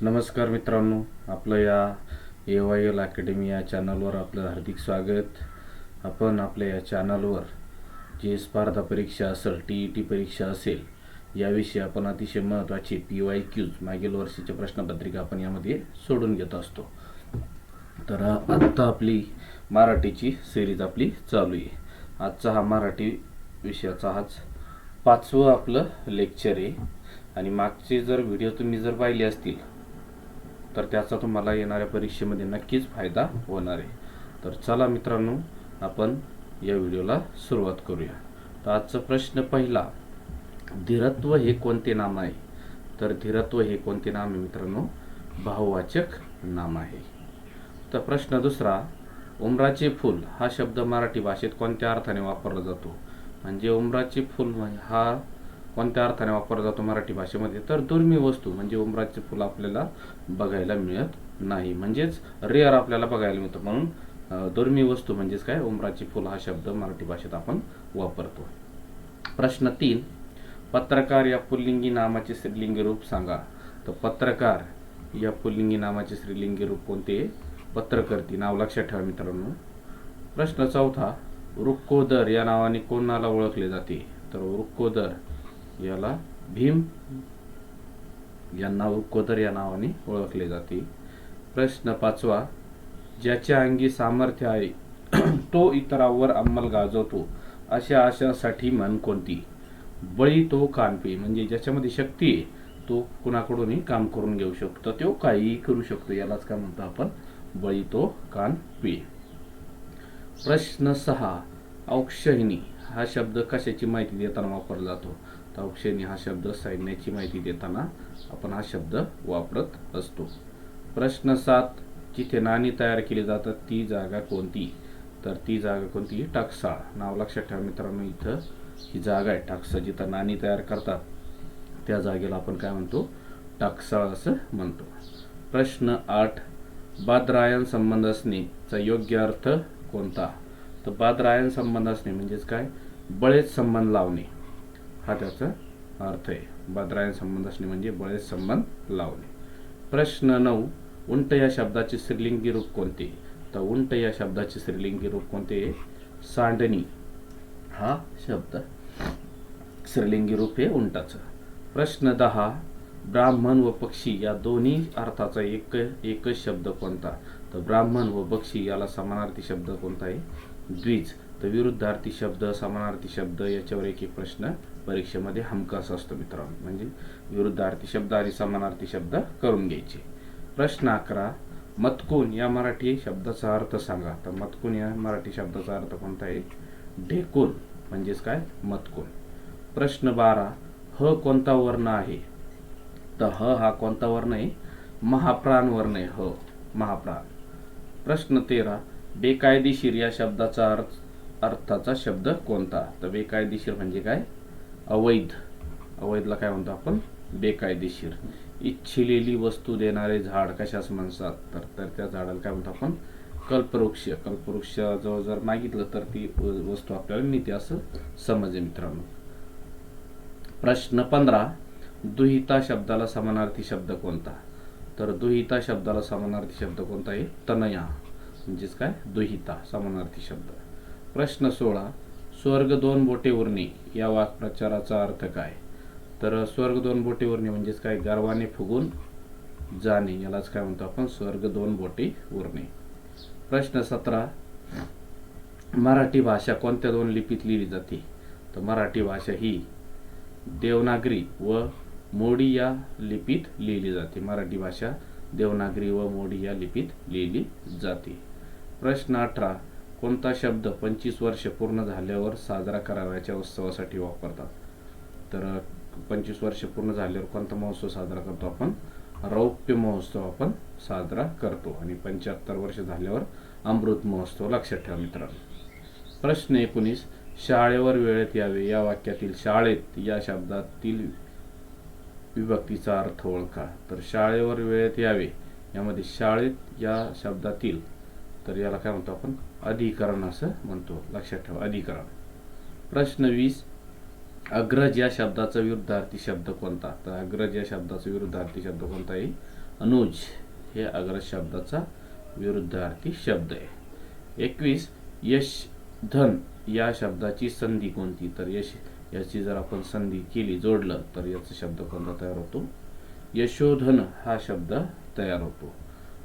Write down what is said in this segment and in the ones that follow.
नमस्कार मित्रांनो आपलं या ए वाय एल अकॅडमी या चॅनलवर आपलं हार्दिक स्वागत. आपण आपल्या या चॅनलवर जे स्पर्धा परीक्षा असेल टी ई टी परीक्षा असेल याविषयी आपण अतिशय महत्त्वाचे पी वाय क्यूज मागील वर्षीच्या प्रश्नपत्रिका आपण यामध्ये सोडून घेत असतो. तर आत्ता आपली मराठीची सिरीज आपली चालू आहे. आजचा हा मराठी विषयाचा हाच पाचवं आपलं लेक्चर आहे. आणि मागचे जर व्हिडिओ तुम्ही जर पाहिले असतील तर त्याचा तुम्हाला येणाऱ्या परीक्षेमध्ये नक्कीच फायदा होणार आहे. तर चला मित्रांनो आपण या व्हिडिओला सुरुवात करूया. तर आजचा प्रश्न पहिला धीरत्व हे कोणते नाम आहे? तर धीरत्व हे कोणते नाम आहे मित्रांनो? भाववाचक नाम आहे. तर प्रश्न दुसरा उमराचे फूल हा शब्द मराठी भाषेत कोणत्या अर्थाने वापरला जातो? म्हणजे उमराचे फूल हा कोणत्या अर्थाने वापरला जातो मराठी भाषेमध्ये? तर दुर्मिळ वस्तू म्हणजे उमराचे फुलं आपल्याला बघायला मिळत नाही. म्हणजेच रेअर आपल्याला बघायला मिळतं. म्हणून दुर्मिळ वस्तू म्हणजेच काय? उमराचे फुलं हा शब्द मराठी भाषेत आपण वापरतो. प्रश्न तीन पत्रकार या पुल्लिंगी नामाचे स्त्रीलिंगी रूप सांगा. तर पत्रकार या पुल्लिंगी नामाचे स्त्रीलिंगी रूप कोणते? पत्रकर्ती. नाव लक्षात ठेवा मित्रांनो. प्रश्न चौथा रुक्कोदर या नावाने कोणाला ओळखले जाते? तर रुक्कोदर याला भीम यांना रुक्कोदर या नावाने ओळखले जाते. प्रश्न पाचवा ज्याच्या अंगी सामर्थ्य आहे तो इतरांवर अंमल गाजवतो अशा आशासाठी म्हण कोणती? बळी तो कानपी म्हणजे ज्याच्यामध्ये शक्ती आहे तो कुणाकडूनही काम करून घेऊ शकतो तो काहीही करू शकतो यालाच काय म्हणतो आपण? बळी तो कान पे प्रश्न सहा औक्षहिणी हा शब्द कशाची माहिती देताना वापरला जातो? तर हा शब्द सैन्याची माहिती देताना आपण हा शब्द वापरत असतो. प्रश्न सात जिथे नाणी तयार केली जातात ती जागा कोणती? तर ती जागा कोणती? टाकसाळ. नाव लक्षात ठेवा मित्रांनो इथं ही जागा आहे टाकसाळ जिथं नाणी तयार करतात. त्या जागेला आपण काय म्हणतो? टाकसाळ असं म्हणतो. प्रश्न आठ बादरायण संबंध असणेचा योग्य अर्थ कोणता? तर बादरायण संबंध असणे म्हणजेच काय? बळेच संबंध लावणे. हा त्याचा अर्थ आहे. बादरायण संबंध असणे म्हणजे बळेच संबंध लावणे. प्रश्न नऊ उंट या शब्दाचे स्त्रीलिंगी रूप कोणते? तर उंट या शब्दाचे स्त्रीलिंगी रूप कोणते? सांडणी. हा शब्द स्त्रीलिंगी रूप हे उंटाचं. प्रश्न दहा ब्राह्मण व पक्षी या दोन्ही अर्थाचा एक एकच शब्द कोणता? तर ब्राह्मण व पक्षी याला समानार्थी शब्द कोणता आहे? द्विज. तर विरुद्धार्थी शब्द समानार्थी शब्द याच्यावर एक एक प्रश्न परीक्षेमध्ये हमखास असतो मित्रांनो. म्हणजे विरुद्धार्थी शब्द आणि समानार्थी शब्द करून घ्यायचे. प्रश्न अकरा मतकून या मराठी शब्दाचा अर्थ सांगा. तर मतकून या मराठी शब्दाचा अर्थ कोणता आहे? ढेकून म्हणजेच काय? मतकून. प्रश्न बारा ह कोणता वर्ण आहे? तर ह हा कोणता वर्ण आहे? महाप्राण वर्ण आहे. ह महाप्राण. प्रश्न तेरा बेकायदेशीर या शब्दाचा अर्थ अर्थाचा शब्द कोणता? तर बेकायदेशीर म्हणजे काय? अवैध अवैधला काय म्हणतो आपण? बेकायदेशीर. इच्छिलेली वस्तू देणारे झाड कशाच म्हणतात? तर तर त्या झाडाला काय म्हणतो आपण? कल्पवृक्ष. कल्पवृक्षाजवळ जर मागितलं तर ती वस्तू आपल्याला मिळते असं समजे मित्रांनो. प्रश्न पंधरा. दुहिता शब्दाला समानार्थी शब्द कोणता? तर दुहिता शब्दाला समानार्थी शब्द कोणता आहे? तनया. म्हणजेच काय? दुहिता समानार्थी शब्द. प्रश्न सोळा. स्वर्ग दोन बोटे उरणे या वाक्प्रचाराचा अर्थ काय? तर स्वर्ग दोन बोटे उरणे म्हणजेच काय? गर्वाने फुगून जाणे यालाच काय म्हणतो आपण? स्वर्ग दोन बोटे उरणे. प्रश्न सतरा. मराठी भाषा कोणत्या दोन लिपीत लिहिली जाते? तर मराठी भाषा ही देवनागरी व मोडी या लिपीत लिहिली जाते. मराठी भाषा देवनागरी व मोडी या लिपीत लिहिली जाते. प्रश्न अठरा. कोणता शब्द पंचवीस वर्ष पूर्ण झाल्यावर साजरा करावयाच्या उत्सवासाठी वापरतात? तर पंचवीस वर्ष पूर्ण झाल्यावर कोणता महोत्सव साजरा करतो आपण? रौप्य महोत्सव आपण साजरा करतो. आणि पंच्याहत्तर वर्ष झाल्यावर अमृत महोत्सव लक्षात ठेवा मित्रांनो. प्रश्न एकोणीस. शाळेवर वेळेत यावे. या वाक्यातील शाळेत या शब्दातील विभक्तीचा अर्थ ओळखा. तर शाळेवर वेळेत यावे. यामध्ये शाळेत या शब्दातील तर याला काय म्हणतो आपण? अधिकरण असं म्हणतो. लक्षात ठेवा अधिकरण. प्रश्न वीस. अग्रज या शब्दाचा विरुद्धार्थी शब्द कोणता? तर अग्रज या शब्दाचा विरुद्धार्थी शब्द कोणता आहे? अनुज. हे अग्रज शब्दाचा विरुद्धार्थी शब्द आहे. एकवीस. यश धन या शब्दाची संधी कोणती? तर यश याची जर आपण संधी केली जोडलं तर याचा शब्द कोणता तयार होतो? यशोधन हा शब्द तयार होतो.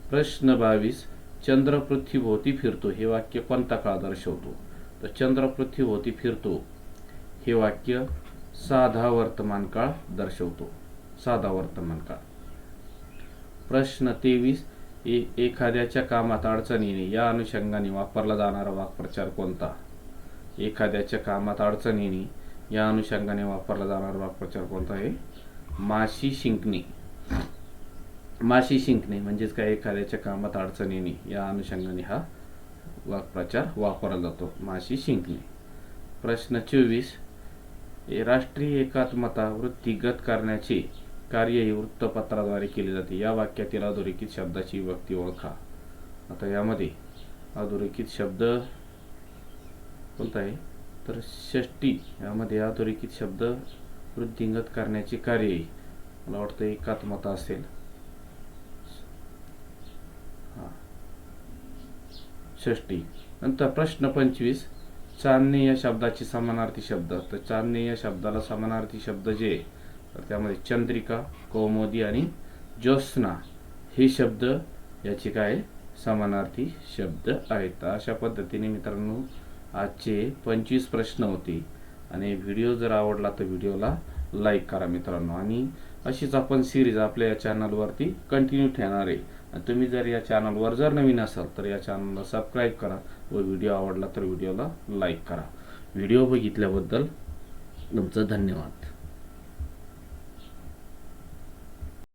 प्रश्न बावीस. चंद्र पृथ्वीभोवती फिरतो हे वाक्य कोणता काळ दर्शवतो. तर चंद्र पृथ्वीभोवती फिरतो हे वाक्य साधा वर्तमान काळ दर्शवतो. साधा वर्तमान काळ. प्रश्न तेवीस ए एखाद्याच्या कामात अडचणीने या अनुषंगाने वापरला जाणारा वाक्प्रचार कोणता? एखाद्याच्या कामात अडचणीने या अनुषंगाने वापरला जाणारा वाक्प्रचार कोणता आहे? माशी शिंकणे. माशी शिंकणे म्हणजेच काय एखाद्याच्या कामात अडचणीने या अनुषंगाने हा वाक्प्रचार वापरला जातो. माशी शिंकणे. प्रश्न चोवीस. राष्ट्रीय एकात्मता वृत्तीगत करण्याचे कार्य हे वृत्तपत्राद्वारे केले जाते. या वाक्यातील अधोरेखित शब्दाची व्यक्ती ओळखा. आता यामध्ये अधोरेखित शब्द कोणता आहे? तर षष्टी. यामध्ये अधोरेखित शब्द वृद्धिंगत करण्याचे कार्य मला वाटतं एकात्मता असेल. षष्टी नंतर प्रश्न पंचवीस चांदणे या शब्दाची समानार्थी शब्द. तर चांदणे या शब्दाला समानार्थी शब्द जे आहे, तर त्यामध्ये चंद्रिका कौमोदी आणि ज्योत्स्ना हे शब्द याचे काय समानार्थी शब्द आहेत. अशा पद्धतीने मित्रांनो आजचे पंचवीस प्रश्न होते. आणि व्हिडिओ जर आवडला तर व्हिडिओला लाईक करा मित्रांनो. आणि अशीच आपण सिरीज आपल्या या चॅनलवरती कंटिन्यू ठेवणार आहे. तुम्ही जर या चॅनलवर जर नवीन असाल तर या चॅनलला सबस्क्राईब करा. व व्हिडिओ आवडला तर व्हिडिओला लाईक करा. व्हिडिओ बघितल्याबद्दल तुमचं धन्यवाद.